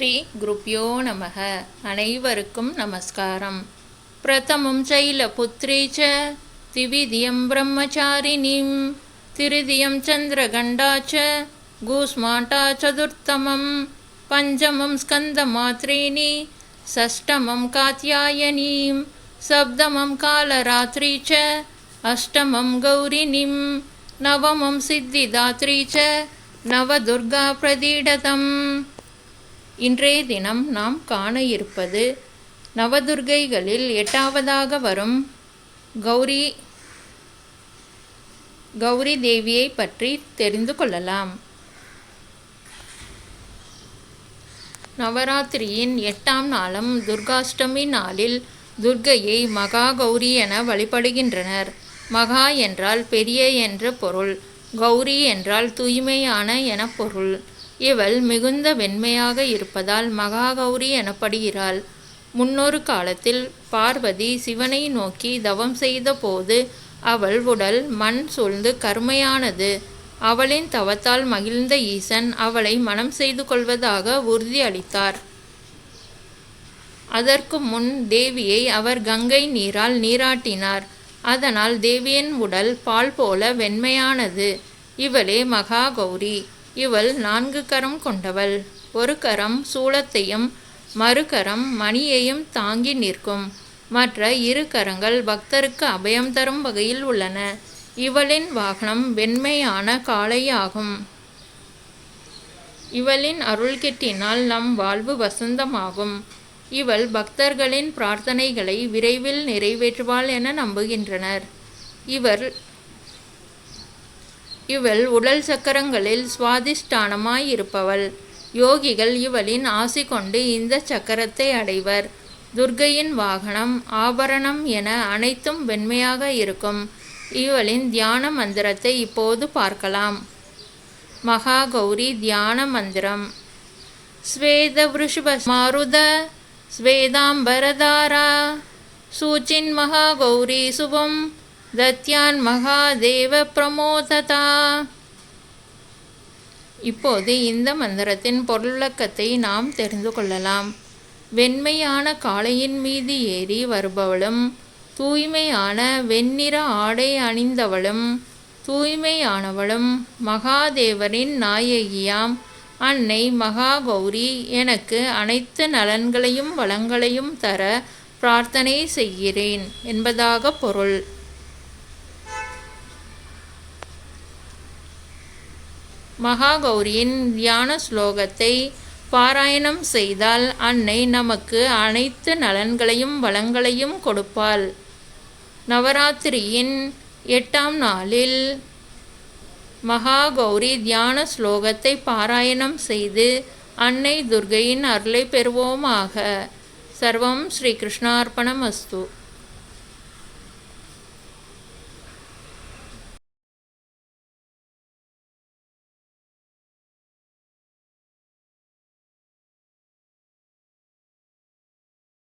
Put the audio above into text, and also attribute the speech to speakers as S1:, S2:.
S1: ஸ்ரீ குருப்யோ நமக அனைவருக்கும் நமஸ்காரம் பிரதமம் சைலபுத்ரீ ச திவிதியம் பிரம்மச்சாரிணீம் திருதியம் சந்திரகண்டா ச கூஸ்மாட்டா சதுர்த்தமம் பஞ்சமம் ஸ்கந்தமாத்ரீணி षष्टमं कात्यायनीं सप्तमं कालरात्रि च अष्टमं गौरिणीं नवमं सिद्धिदात्री च நவதுர்கா பிரதீடதம் இன்றைய தினம் நாம் காண இருப்பது நவதுர்கைகளில் எட்டாவதாக வரும் கௌரி கௌரி தேவியை பற்றி தெரிந்து கொள்ளலாம். நவராத்திரியின் எட்டாம் நாளும் துர்காஷ்டமி நாளில் துர்கையை மகா கௌரி என வழிபடுகின்றனர். மகா என்றால் பெரிய என்ற பொருள் கௌரி என்றால் தூய்மையான என பொருள். இவள் மிகுந்த வெண்மையாக இருப்பதால் மகாகௌரி எனப்படுகிறாள். முன்னொரு காலத்தில் பார்வதி சிவனை நோக்கி தவம் செய்த போது அவள் உடல் மண் சூழ்ந்து கருமையானது. அவளின் தவத்தால் மகிழ்ந்த ஈசன் அவளை மனம் செய்து கொள்வதாக உறுதியளித்தார் அதற்கு முன் தேவியை அவர் கங்கை நீரால் நீராட்டினார். அதனால் தேவியின் உடல் பால் போல வெண்மையானது. இவளே மகா கௌரி இவள் நான்கு கரம் கொண்டவள். ஒரு கரம் சூளத்தையும் மறுகரம் மணியையும் தாங்கி நிற்கும். மற்ற இரு கரங்கள் பக்தருக்கு அபயம் தரும் வகையில் உள்ளன. இவளின் வாகனம் வெண்மையான காளை ஆகும் இவளின் அருள் கிட்டினால் நம் வாழ்வு வசந்தமாகும். இவள் பக்தர்களின் பிரார்த்தனைகளை விரைவில் நிறைவேற்றுவாள் என நம்புகின்றனர். இவர் இவள் உடல் சக்கரங்களில் சுவாதிஷ்டானமாய் இருப்பவள் யோகிகள் இவளின் ஆசி கொண்டு இந்த சக்கரத்தை அடைவர். துர்கையின் வாகனம் ஆபரணம் என அனைத்தும் வெண்மையாக இருக்கும். இவளின் தியான மந்திரத்தை இப்போது பார்க்கலாம். மகா கௌரி தியான மந்திரம். ஸ்வேத விருஷபமாருத ஸ்வேதாம்பரதாரா. சூச்சின் மகா கௌரி சுபம் தத்யான் மகாதேவ பிரமோததா. இப்போது இந்த மந்திரத்தின் பொருளக்கத்தை நாம் தெரிந்து கொள்ளலாம். வெண்மையான காளையின் மீது ஏறி வருபவளும் தூய்மையான வெண்ணிற ஆடை அணிந்தவளும் தூய்மையானவளும் மகாதேவரின் நாயகியாம். அன்னை மகா கௌரி எனக்கு அனைத்து நலன்களையும் வளங்களையும் தர பிரார்த்தனை செய்கிறேன் என்பதாக பொருள். மகாகௌரியின் தியான ஸ்லோகத்தை பாராயணம் செய்தால் அன்னை நமக்கு அனைத்து நலன்களையும் வளங்களையும் கொடுப்பாள். நவராத்திரியின் எட்டாம் நாளில் மகாகௌரி தியான ஸ்லோகத்தை பாராயணம் செய்து அன்னை துர்கையின் அருளை பெறுவோமாக. சர்வம் ஸ்ரீ கிருஷ்ணார்ப்பணம் அஸ்து